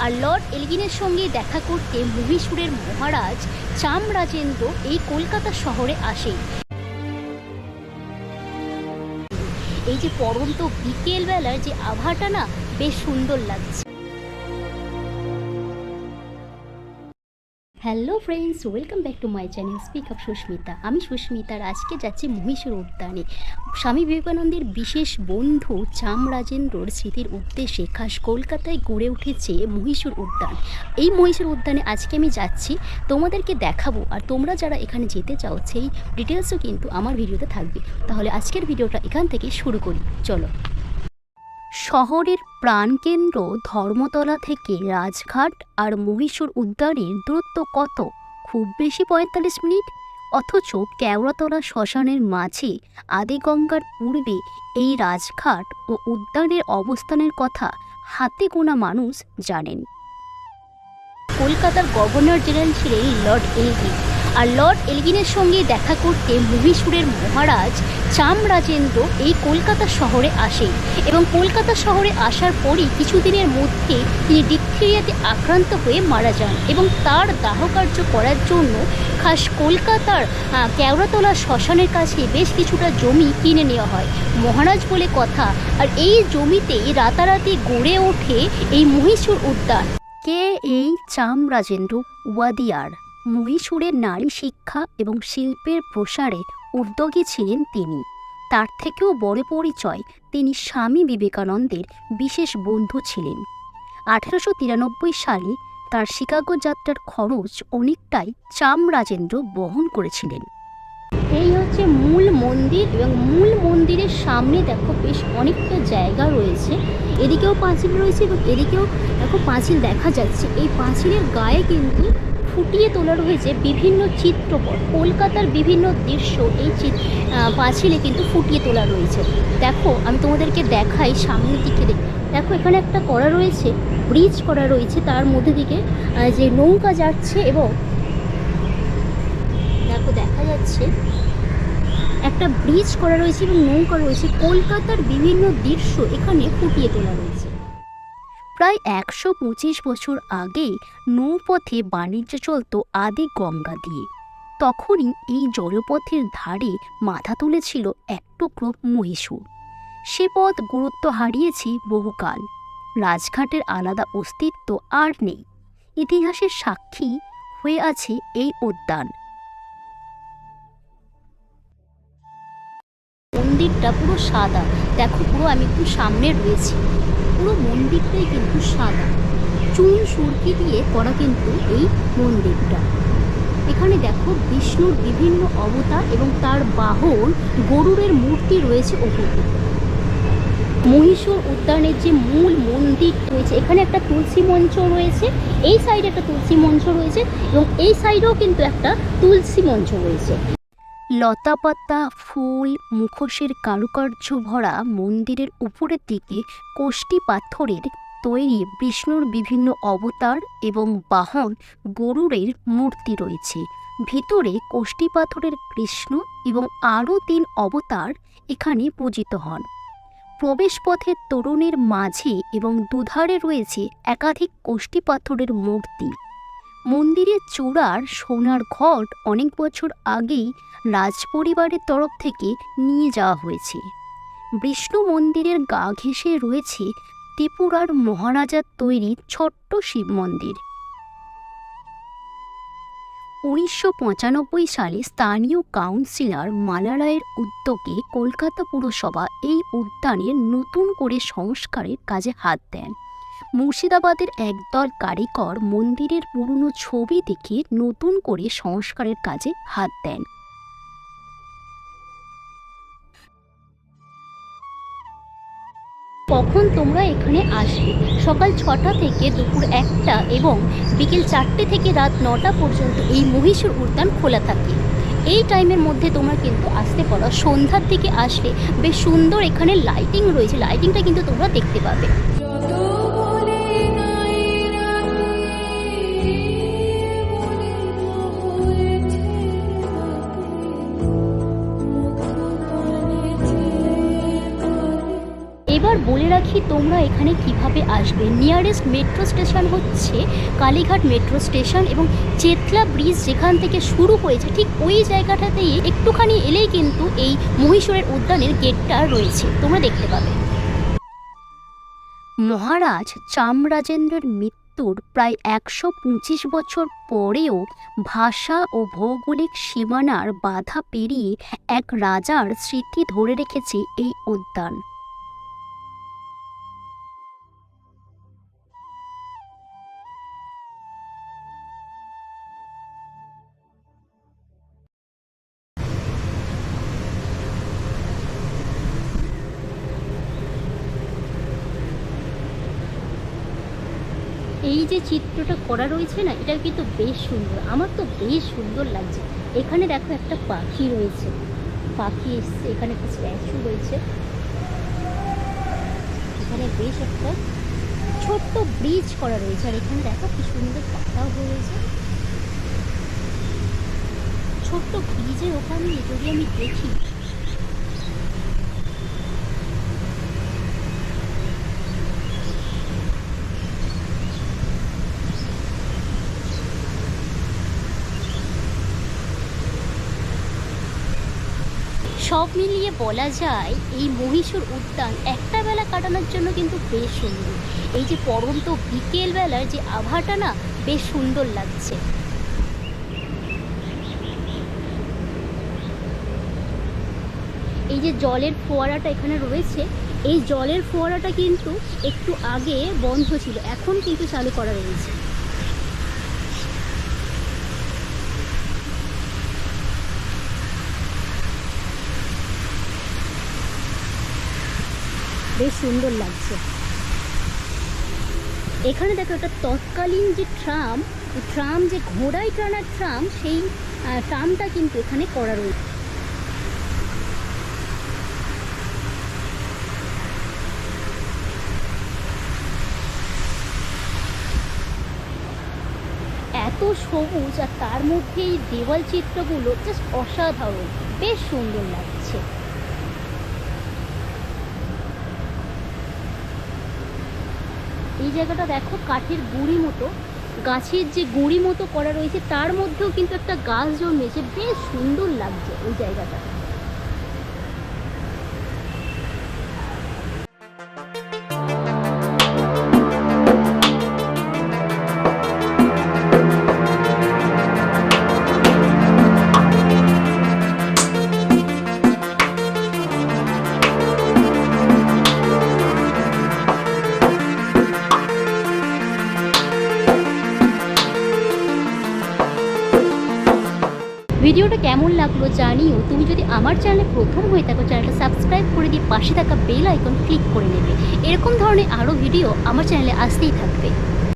আর lord এলগিনের সঙ্গে দেখা করতে মহীশূরের মহারাজ চামরাজেন্দ্র এই কলকাতা শহরে আসে এই যে পরন্ত বিকেলবেলার যে আভাটা না, বেশ সুন্দর লাগছে। Hello friends welcome back to my channel speak up Susmita আমি সুস্মিতার আজকে যাচ্ছি মহীশূর উদ্যানে। স্বামী বিবেকানন্দের বিশেষ বন্ধু চামরাজেন্দ্রর স্মৃতির উদ্দেশ্যে খাস কলকাতায় গড়ে উঠেছে মহীশূর উদ্যান। এই মহীশূর উদ্যানে আজকে আমি যাচ্ছি, তোমাদেরকে দেখাবো আর তোমরা যারা এখানে যেতে চাও, সেই ডিটেলসও কিন্তু আমার ভিডিওতে থাকবে। তাহলে আজকের ভিডিওটা এখান থেকে শুরু করি। চলো। শহরের প্রাণকেন্দ্র ধর্মতলা থেকে রাজঘাট আর মহীশূর উদ্যানের দূরত্ব কত? খুব বেশি পঁয়তাল্লিশ মিনিট? অথচ কেওড়াতলা শ্মশানের মাঝে আদিগঙ্গার পূর্বে এই রাজঘাট ও উদ্যানের অবস্থানের কথা হাতে গোনা মানুষ জানেন। কলকাতার গভর্নর জেনারেল ছিলেন লর্ড এলগিন আর লর্ড এলগিনের সঙ্গে দেখা করতে মহীশূরের মহারাজ চামরাজেন্দ্র এই কলকাতা শহরে আসে এবং কলকাতা শহরে আসার পরই কিছুদিনের মধ্যে তিনি ডিপথেরিয়াতে আক্রান্ত হয়ে মারা যান এবং তার দাহকার্য করার জন্য খাস কলকাতার কেওড়াতলা শ্মশানের কাছে বেশ কিছুটা জমি কিনে নেওয়া হয়। মহারাজ বলে কথা, আর এই জমিতেই রাতারাতি গড়ে ওঠে এই মহীশূর উদ্যান। কে এই চামরাজেন্দ্র ওয়াদিয়ার মহীশূরের নারী শিক্ষা এবং শিল্পের প্রসারে উদ্যোগী ছিলেন তিনি। তার থেকেও বড় পরিচয় তিনি স্বামী বিবেকানন্দের বিশেষ বন্ধু ছিলেন। আঠেরোশো তিরানব্বই সালে তার শিকাগো যাত্রার খরচ অনেকটাই চামরাজেন্দ্র বহন করেছিলেন। এই হচ্ছে মূল মন্দির এবং মূল মন্দিরের সামনে দেখো বেশ অনেকটা জায়গা রয়েছে। এদিকেও পাঁচিল রয়েছে এবং এদিকেও দেখো পাঁচিল দেখা যাচ্ছে। এই পাঁচিলের গায়ে কিন্তু ফুটিয়ে তোলা রয়েছে বিভিন্ন চিত্রপট কলকাতার বিভিন্ন দৃশ্য এই পাঁচিলে কিন্তু ফুটিয়ে তোলা রয়েছে। দেখো, আমি তোমাদেরকে দেখাই সামনের দিকে দেখো এখানে একটা করা রয়েছে, ব্রিজ করা রয়েছে, তার মধ্যে দিকে যে নৌকা যাচ্ছে এবং দেখো, দেখা যাচ্ছে একটা ব্রিজ করা রয়েছে এবং নৌকা রয়েছে। কলকাতার বিভিন্ন দৃশ্য এখানে ফুটিয়ে তোলা রয়েছে। প্রায় একশো পঁচিশ বছর আগে নৌপথে বাণিজ্য চলত আদি গঙ্গা দিয়ে। তখনই এই জলপথের ধারে মাথা তুলেছিল এক টুকরো মহীশূর। সে পথ গুরুত্ব হারিয়েছে বহুকাল। রাজঘাটের আলাদা অস্তিত্ব আর নেই। ইতিহাসের সাক্ষী হয়ে আছে এই উদ্যান। মন্দিরটা পুরো সাদা। দেখো পুরো, আমি একটু সামনে রয়েছি। পুরো মন্দিরটাই কিন্তু সাদা। চুন সুরকি দিয়ে করা কিন্তু এই মন্দিরটা। এখানে দেখো বিষ্ণুর বিভিন্ন অবতার এবং তার বাহন গরুরের মূর্তি রয়েছে ওপরে মহীশূর উদ্যানের যে মূল মন্দির রয়েছে, এখানে একটা তুলসী মঞ্চ রয়েছে, এই সাইডে একটা তুলসী মঞ্চ রয়েছে এবং এই সাইডেও কিন্তু একটা তুলসী মঞ্চ রয়েছে। লতাপাতা, ফুল, মুখোশের কারুকার্য ভরা মন্দিরের উপরের দিকে কোষ্টি পাথরের তৈরি বিষ্ণুর বিভিন্ন অবতার এবং বাহন গরুরের মূর্তি রয়েছে। ভিতরে কোষ্টি পাথরের কৃষ্ণ এবং আরও তিন অবতার এখানে পূজিত হন। প্রবেশপথের তরুণের মাঝে এবং দুধারে রয়েছে একাধিক কোষ্টি পাথরের মূর্তি। মন্দিরের চূড়ার সোনার ঘট অনেক বছর আগেই রাজপরিবারের তরফ থেকে নিয়ে যাওয়া হয়েছে। বিষ্ণু মন্দিরের গা ঘেঁষে রয়েছে ত্রিপুরার মহারাজার তৈরি ছোট্ট শিব মন্দির। উনিশশো পঁচানব্বই সালে স্থানীয় কাউন্সিলর মালারায়ের উদ্যোগে কলকাতা পুরসভা এই উদ্যানের নতুন করে সংস্কারের কাজে হাত দেন। মুর্শিদাবাদের একদল কারিগর মন্দিরের পুরনো ছবি দেখে নতুন করে সংস্কারের কাজে হাত দেন। কখন তোমরা এখানে আসবে? সকাল ছটা থেকে দুপুর একটা এবং বিকেল চারটে থেকে রাত নটা পর্যন্ত এই মহীশূর উদ্যান খোলা থাকে। এই টাইমের মধ্যে তোমরা কিন্তু আসতে পারো সন্ধ্যার দিকে আসলে বেশ সুন্দর এখানে লাইটিং রয়েছে। লাইটিংটা কিন্তু তোমরা দেখতে পাবে। বলে রাখি, তোমরা এখানে কীভাবে আসবে? নিয়ারেস্ট মেট্রো স্টেশন হচ্ছে কালীঘাট মেট্রো স্টেশন এবং চেতলা ব্রিজ যেখান থেকে শুরু হয়েছে, ঠিক ওই জায়গাটাতেই একটুখানি এলেই কিন্তু এই মহীশূরের উদ্যানের গেটটা রয়েছে। তোমরা দেখতে পাবে। মহারাজ চামরাজেন্দ্রের মৃত্যুর প্রায় একশো পঁচিশ বছর পরেও ভাষা ও ভৌগোলিক সীমানার বাধা পেরিয়ে এক রাজার স্মৃতি ধরে রেখেছে এই উদ্যান। এই যে চিত্রটা করা রয়েছে না, এটা কিন্তু বেশ সুন্দর। আমার তো বেশ সুন্দর লাগছে। এখানে দেখো একটা পাখি রয়েছে। পাখি এসছে, এখানে একটা স্ট্যাচু রয়েছে। এখানে বেশ একটা ছোট্ট ব্রিজ করা রয়েছে। আর এখানে দেখো কি সুন্দর পাতাও রয়েছে। ছোট্ট ব্রিজের ওখানে যদি আমি দেখি সব মিলিয়ে বলা যায়, এই মহীশূর উদ্যান একটা বেলা কাটানোর জন্য কিন্তু বেশ সুন্দর। এই যে পরন্ত বিকেলবেলার যে আভাটা না বেশ সুন্দর লাগছে। এই যে জলের ফোয়ারাটা এখানে রয়েছে, এই জলের ফোয়ারাটা কিন্তু একটু আগে বন্ধ ছিল, এখন কিন্তু চালু করা রয়েছে। বেশ সুন্দর লাগছে। এখানে দেখো একটা তৎকালীন যে ট্রাম ট্রাম যে ঘোড়ায় টানার ট্রাম, সেই ট্রামটা কিন্তু এখানে করা রয়েছে। এত সবুজ আর তার মধ্যে এই দেওয়াল চিত্রগুলো জাস্ট অসাধারণ। বেশ সুন্দর লাগছে। এই জায়গাটা দেখো, কাঠের গুঁড়ি মতো, গাছের যে গুঁড়ি মতো করা রয়েছে, তার মধ্যেও কিন্তু একটা গাছ জন্মেছে। বেশ সুন্দর লাগছে ওই জায়গাটা। ভিডিওটা কেমন লাগল জানিও। তুমি যদি আমার চ্যানেলে প্রথম হয়ে থাকো, চ্যানেলটা সাবস্ক্রাইব করে দিয়ে পাশে থাকা বেল আইকন ক্লিক করে নেবে। এরকম ধরনের আরও ভিডিও আমার চ্যানেলে আসতেই থাকবে।